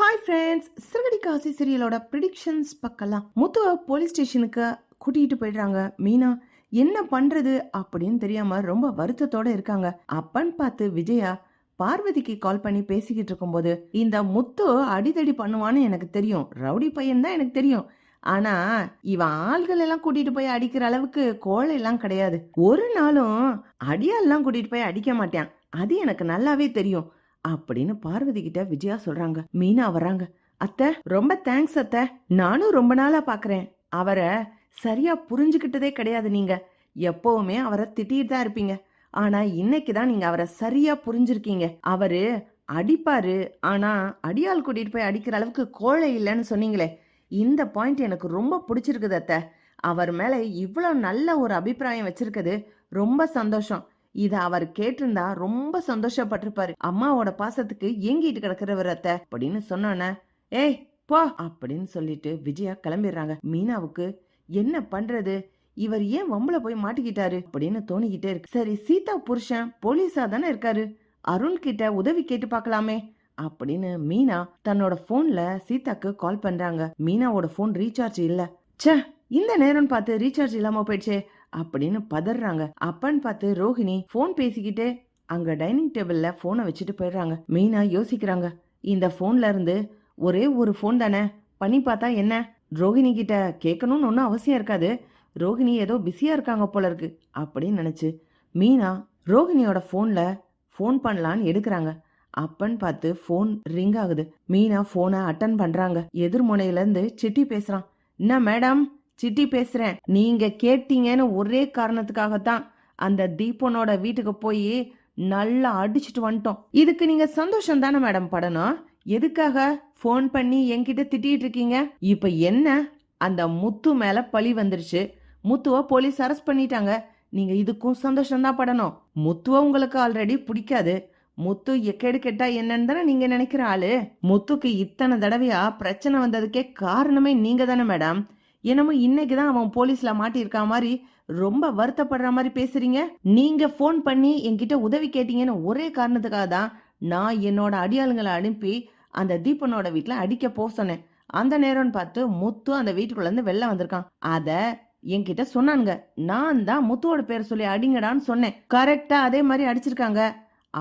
Hi friends சிறுகடி காசி சீரியலோட ப்ரிடிக்ஷன்ஸ் பக்கலாம் முத்துவ போலீஸ் ஸ்டேஷனுக்கு கூட்டிகிட்டு போயிடுறாங்க. மீனா என்ன பண்றது அப்படின்னு தெரியாம ரொம்ப வருத்தத்தோட இருக்காங்க. அப்பன்னு பார்த்து விஜயா பார்வதிக்கு கால் பண்ணி பேசிக்கிட்டு இருக்கும்போது இந்த முத்து அடிதடி பண்ணுவான்னு எனக்கு தெரியும். ரவுடி பையன் தான் எனக்கு தெரியும். ஆனா இவன் ஆள்கள் எல்லாம் கூட்டிட்டு போய் அடிக்கிற அளவுக்கு கோழை எல்லாம் கிடையாது. ஒரு நாளும் அடியாலெல்லாம் கூட்டிட்டு போய் அடிக்க மாட்டான். அது எனக்கு நல்லாவே தெரியும். அப்படின்னு பார்வதி கிட்ட விஜயா சொல்றாங்க. மீனா வர்றாங்க. அத்தை ரொம்ப தேங்க்ஸ் அத்தை. நானும் ரொம்ப நாளா பாக்குறேன். அவரை சரியா புரிஞ்சுக்கிட்டதே கிடையாது நீங்க. எப்பவுமே அவரை திட்டிட்டு தான் இருப்பீங்க. ஆனா இன்னைக்கு தான் நீங்க அவரை சரியா புரிஞ்சிருக்கீங்க. அவரு அடிப்பாரு. ஆனா அடியால் கூட்டிட்டு போய் அடிக்கிற அளவுக்கு கோழை இல்லைன்னு சொன்னீங்களே. இந்த பாயிண்ட் எனக்கு ரொம்ப பிடிச்சிருக்குது அத்தை. அவர் மேல இவ்வளவு நல்ல ஒரு அபிப்பிராயம் வச்சிருக்குது. ரொம்ப சந்தோஷம். இத அவர் கேட்டிருந்தா ரொம்ப சந்தோஷப்பட்டிருப்பாரு. அம்மாவோட பாசத்துக்கு ஏங்கிட்டு கிடக்கிறவர் அத்தை அப்படின்னு சொன்னோன்ன ஏய் போ அப்படின்னு சொல்லிட்டு விஜயா கிளம்பிடுறாங்க. மீனாவுக்கு என்ன பண்றது? இவர் ஏன் வம்புல போய் மாட்டிக்கிட்டாரு? அப்படின்னு தோணிக்கிட்டே இருக்கு. சரி சீதா புருஷன் போலீஸா தானே இருக்காரு? அருண் கிட்ட உதவி கேட்டு பார்க்கலாமே அப்படின்னு மீனா தன்னோட போன்ல சீதாக்கு கால் பண்றாங்க. மீனாவோட போன் ரீசார்ஜ் இல்ல. ச்சே இந்த நேரம் பார்த்து ரீசார்ஜ் இல்லாம போயிடுச்சே அப்படின்னு பதறாங்க. அப்பன்னு பார்த்து ரோஹிணி ஃபோன் பேசிக்கிட்டே அங்க டைனிங் டேபிள்ல போனை வச்சுட்டு போயிடுறாங்க. மீனா யோசிக்கிறாங்க. இந்த போன்ல இருந்து ஒரே ஒரு ஃபோன் தானே? பண்ணி பார்த்தா என்ன? ரோஹிணி கிட்ட கேட்கணும்னு ஒன்றும் அவசியம் இருக்காது. ரோஹிணி ஏதோ பிஸியா இருக்காங்க போல இருக்கு அப்படின்னு நினைச்சு மீனா ரோஹிணியோட ஃபோனில் ஃபோன் பண்ணலான்னு எடுக்கிறாங்க. அப்பன்னு பார்த்து ஃபோன் ரிங் ஆகுது. மீனா ஃபோனை அட்டன் பண்றாங்க. எதிர்முனையில இருந்து சிட்டி பேசுறான். என்ன மேடம் சிட்டி பேசுறேன். நீங்க கேட்டீங்கன்னு ஒரே காரணத்துக்காகத்தான் அந்த தீபனோட வீட்டுக்கு போய் நல்லா அடிச்சிட்டு வந்துட்டோம். இதுக்கு நீங்க சந்தோஷம் தானே மேடம் படணும்? எதுக்காக ஃபோன் பண்ணி என்கிட்ட திட்டிட்டு இருக்கீங்க? இப்ப என்ன? அந்த முத்து மேல பழி வந்துருச்சு. முத்துவ போலீஸ் அரெஸ்ட் பண்ணிட்டாங்க. நீங்க இதுக்கும் சந்தோஷம்தான் படணும். முத்துவ உங்களுக்கு ஆல்ரெடி பிடிக்காது. முத்து எக்கேடு கெட்டா என்னன்னு தானே நீங்க நினைக்கிற ஆளு? முத்துக்கு இத்தனை தடவையா பிரச்சனை வந்ததுக்கே காரணமே நீங்க தானே மேடம். என்னமோ இன்னைக்கு தான் அவன் போலீஸ்ல மாட்டியிருக்கா மாதிரி ரொம்ப வருத்தப்படுற மாதிரி பேசுறீங்க. நீங்க ஃபோன் பண்ணி என்கிட்ட உதவி கேட்டீங்கன்னு ஒரே காரணத்துக்காக தான் நான் என்னோட அடியாளுங்களை அனுப்பி அந்த தீபனோட வீட்டில் அடிக்க போக சொன்னேன். அந்த நேரம்னு பார்த்து முத்து அந்த வீட்டுக்குள்ளேருந்து வெளில வந்திருக்கான். அதை என்கிட்ட சொன்னானுங்க. நான் தான் முத்துவோட பேர் சொல்லி அடிங்கடான்னு சொன்னேன். கரெக்டாக அதே மாதிரி அடிச்சிருக்காங்க.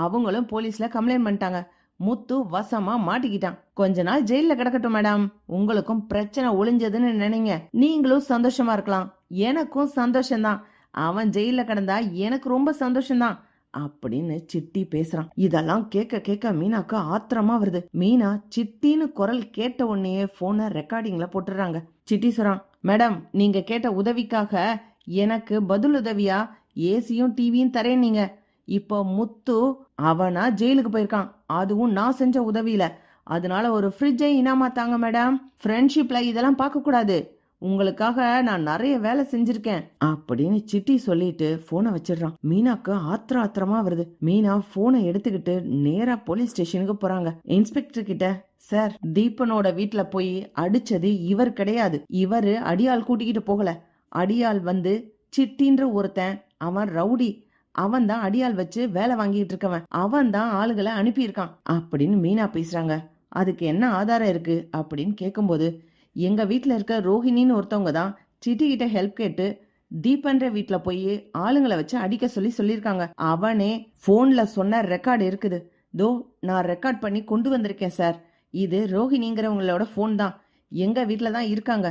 அவங்களும் போலீஸில் கம்ப்ளைண்ட் பண்ணிட்டாங்க. முத்து வசமா மாட்டிக்கிட்டான். கொஞ்ச நாள் ஜெயில கிடக்கட்டும் மேடம். உங்களுக்கும் பிரச்சனை ஒளிஞ்சதுன்னு நினைங்க. நீங்களும் சந்தோஷமா இருக்கலாம். எனக்கும் சந்தோஷம்தான். அவன் ஜெயில கிடந்தா எனக்கு ரொம்ப சந்தோஷம்தான். அப்படின்னு சிட்டி பேசுறான். இதெல்லாம் கேட்க கேட்க மீனாக்கு ஆத்திரமா வருது. மீனா சிட்டின்னு குரல் கேட்ட உடனே போனை ரெக்கார்டிங்ல போட்டுறாங்க சிட்டி சொல்றான் மேடம் நீங்க கேட்ட உதவிக்காக எனக்கு பதில் உதவியா ஏசியும் டிவியும் தரேன் நீங்க இப்போ முத்து அவனா ஜெயிலுக்கு போயிருக்கான். அதுவும் நான் செஞ்ச உதவியில. அதனால ஒரு ஃப்ரிட்ஜை இனாமா தாங்க மேடம் ஃப்ரெண்ட்ஷிப்ல இதெல்லாம் பார்க்க கூடாது. உங்களுக்காக நான் நிறைய வேலை செஞ்சிருக்கேன். அப்படின்னு சிட்டி சொல்லிட்டு போனை வச்சிடுறான். மீனாக்கு ஆத்திர ஆத்திரமா வருது. மீனா போனை எடுத்துக்கிட்டு நேரா போலீஸ் ஸ்டேஷனுக்கு போறாங்க. இன்ஸ்பெக்டர் கிட்ட சார் தீபனோட வீட்டுல போய் அடிச்சது இவர் கிடையாது. இவரு அடியாள் கூட்டிக்கிட்டு போகல. அடியாள் வந்து சிட்டின்ற ஒருத்தன் அவன் ரவுடி. அவன் தான் அடியாள் வச்சு வேலை வாங்கிட்டு இருக்கவன். அவன் தான் ஆளுகளை அனுப்பியிருக்கான். அப்படின்னு மீனா பேசுறாங்க. அதுக்கு என்ன ஆதாரம் இருக்கு அப்படின்னு கேட்கும்போது எங்க வீட்டில் இருக்க ரோஹிணின்னு ஒருத்தவங்க தான் சிட்டி கிட்ட ஹெல்ப் கேட்டு தீபன்ற வீட்டில் போய் ஆளுங்களை வச்சு அடிக்க சொல்லி சொல்லியிருக்காங்க. அவனே போன்ல சொன்ன ரெக்கார்டு இருக்குது. தோ நான் ரெக்கார்ட் பண்ணி கொண்டு வந்திருக்கேன் சார் இது ரோஹிணிங்கிறவங்களோட ஃபோன் தான். எங்க வீட்டில் தான் இருக்காங்க.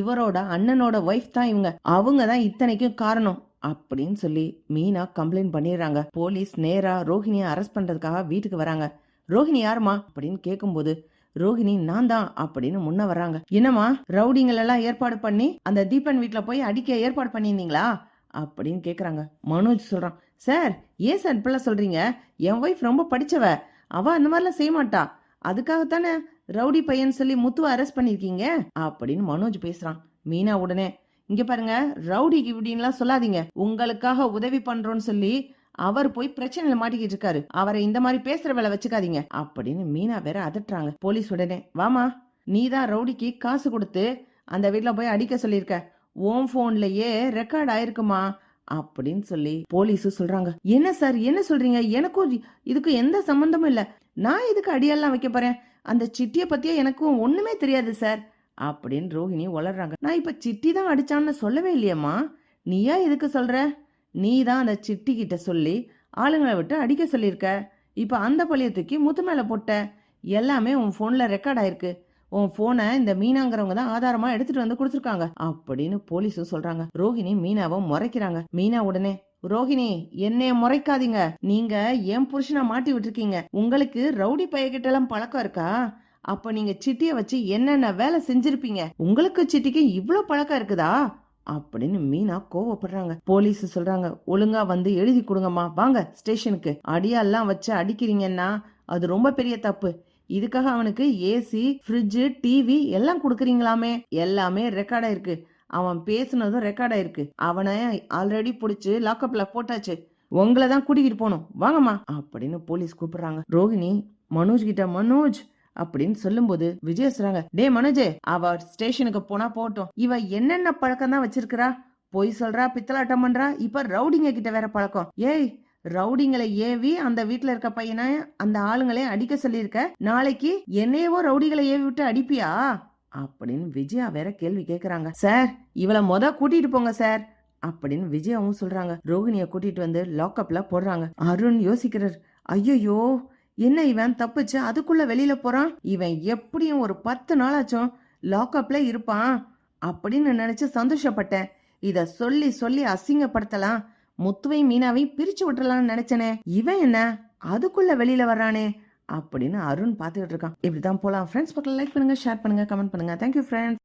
இவரோட அண்ணனோட ஒய்ஃப் தான் இவங்க. அவங்க தான் இத்தனைக்கும் காரணம். அப்படின்னு சொல்லி மீனா கம்ப்ளைண்ட் பண்ணிடுறாங்க. போலீஸ் நேரா ரோஹிணியை அரெஸ்ட் பண்றதுக்காக வீட்டுக்கு வராங்க. ரோஹிணி யாருமா அப்படின்னு கேட்கும்போது ரோஹிணி நான் தான் அப்படின்னு முன்ன வர்றாங்க. என்னம்மா? ரவுடிங்கள் எல்லாம் ஏற்பாடு பண்ணி அந்த தீபன் வீட்டில் போய் அடிக்க ஏற்பாடு பண்ணியிருந்தீங்களா? அப்படின்னு கேக்குறாங்க. மனோஜ் சொல்றான் சார் ஏன் சார் இப்படிலாம் சொல்றீங்க? என் ஒய்ஃப் ரொம்ப படிச்சவ. அவ அந்த மாதிரிலாம் செய்ய மாட்டா. அதுக்காகத்தானே ரவுடி பையன் சொல்லி முத்துவ அரெஸ்ட் பண்ணிருக்கீங்க அப்படின்னு மனோஜ் பேசுறான். மீனா உடனே இங்க பாருங்க ரவுடிக்கு இப்படின்லாம் சொல்லாதீங்க. உங்களுக்காக உதவி பண்றோம்னு சொல்லி அவர் போய் பிரச்சனையில மாட்டிக்கிட்டு இருக்காரு. அவரை இந்த மாதிரி பேசுற வேலை வச்சுக்காதீங்க. அப்படின்னு மீனா வேற அதட்டுறாங்க. போலீஸ் உடனே வாமா நீ தான் ரவுடிக்கு காசு கொடுத்து அந்த வீட்டில் போய் அடிக்க சொல்லியிருக்க. ஓம் போன்லயே ரெக்கார்ட் ஆயிருக்குமா? அப்படின்னு சொல்லி போலீஸ் சொல்றாங்க. என்ன சார் என்ன சொல்றீங்க? எனக்கும் இதுக்கு எந்த சம்பந்தமும் இல்ல. நான் இதுக்கு அடியெல்லாம் வைக்க போறேன்? அந்த சிட்டியை பத்தியே எனக்கும் ஒண்ணுமே தெரியாது சார். அப்படின்னு ரோஹிணி வளர்றாங்க நான் இப்ப சிட்டி தான் அடிச்சான்னு சொல்லவே இல்லையம்மா. நீயா எதுக்கு சொல்ற? நீ தான் அந்த சிட்டி கிட்ட சொல்லி ஆளுங்களை விட்டு அடிக்க சொல்லியிருக்க. இப்ப அந்த பழியை தூக்கி முத்து மேல போட்ட. எல்லாமே உன் போன்ல ரெக்கார்ட் ஆயிருக்கு. உன் போனை இந்த மீனாங்கிறவங்க தான் ஆதாரமா எடுத்துட்டு வந்து கொடுத்துருக்காங்க அப்படின்னு போலீஸும் சொல்றாங்க. ரோஹிணி மீனாவும் முறைக்கிறாங்க. மீனா உடனே ரோஹிணி என்னைய முறைக்காதீங்க. நீங்க என் புருஷனை மாட்டி விட்டுருக்கீங்க. உங்களுக்கு ரவுடி பையகிட்ட எல்லாம் பழக்கம் இருக்கா? அப்போ நீங்க சிட்டியை வச்சு என்னென்ன வேலை செஞ்சிருப்பீங்க? உங்களுக்கு சிட்டிக்கு இவ்வளோ பழக்கம் இருக்குதா? அப்படின்னு மீனா கோவப்படுறாங்க. போலீஸ் சொல்றாங்க ஒழுங்கா வந்து எழுதி கொடுங்கம்மா. வாங்க ஸ்டேஷனுக்கு. அடியெல்லாம் வச்சு அடிக்கிறீங்கன்னா அது ரொம்ப பெரிய தப்பு. இதுக்காக அவனுக்கு ஏசி ஃப்ரிட்ஜு டிவி எல்லாம் கொடுக்குறீங்களாமே. எல்லாமே ரெக்கார்ட் ஆயிருக்கு. அவன் பேசுனதும் ரெக்கார்ட் ஆயிருக்கு. அவனை ஆல்ரெடி பிடிச்சி லாக்அப்ல போட்டாச்சு. உங்களை தான் கூட்டிகிட்டு போகணும். வாங்கம்மா. அப்படின்னு போலீஸ் கூப்பிடுறாங்க. ரோகிணி மனோஜ் கிட்ட மனோஜ். அப்படின்னு சொல்லும்போது விஜய் சொல்றாங்க டே மனோஜே அவ ஸ்டேஷனுக்கு போனா போகட்டும். இவ என்னென்ன பழக்கம் தான் வச்சிருக்கிறா? பொய் சொல்றா பித்தலாட்டம் பண்றா? இப்ப ரவுடிங்க கிட்ட வேற பழக்கம். ஏய் ரவுடிங்களை ஏவி அந்த வீட்ல இருக்க பையனை அந்த ஆளுங்களே அடிக்க சொல்லியிருக்க? நாளைக்கு என்னையவோ ரவுடிகளை ஏவி விட்டு அடிப்பியா? அப்படின்னு விஜயா வேற கேள்வி கேக்குறாங்க. சார் இவளை மொத கூட்டிட்டு போங்க சார். அப்படின்னு விஜயாவும் சொல்றாங்க. ரோகிணிய கூட்டிட்டு வந்து லாக்அப்ல போடுறாங்க. அருண் யோசிக்கிறார் ஐயோ என்ன இவன் தப்பிச்சு அதுக்குள்ள வெளியில போறான்? இவன் எப்படியும் ஒரு பத்து நாளாச்சும் லாக்அப்ல இருப்பான் அப்படின்னு நினைச்சு சந்தோஷப்பட்டேன். இத சொல்லி சொல்லி அசிங்கப்படுத்தலாம். முத்துவையும் மீனாவையும் பிரிச்சு விட்டுறலாம்னு நினைச்சனே. இவன் என்ன? அதுக்குள்ள வெளியில வர்றானே அப்படின்னு அருண் பார்த்துக்கிட்டு இருக்கான். இப்படிதான் போலாம். ஃப்ரெண்ட்ஸ் பக்கம் லைக் பண்ணுங்க ஷேர் பண்ணுங்க கமெண்ட் பண்ணுங்க. Thank you friends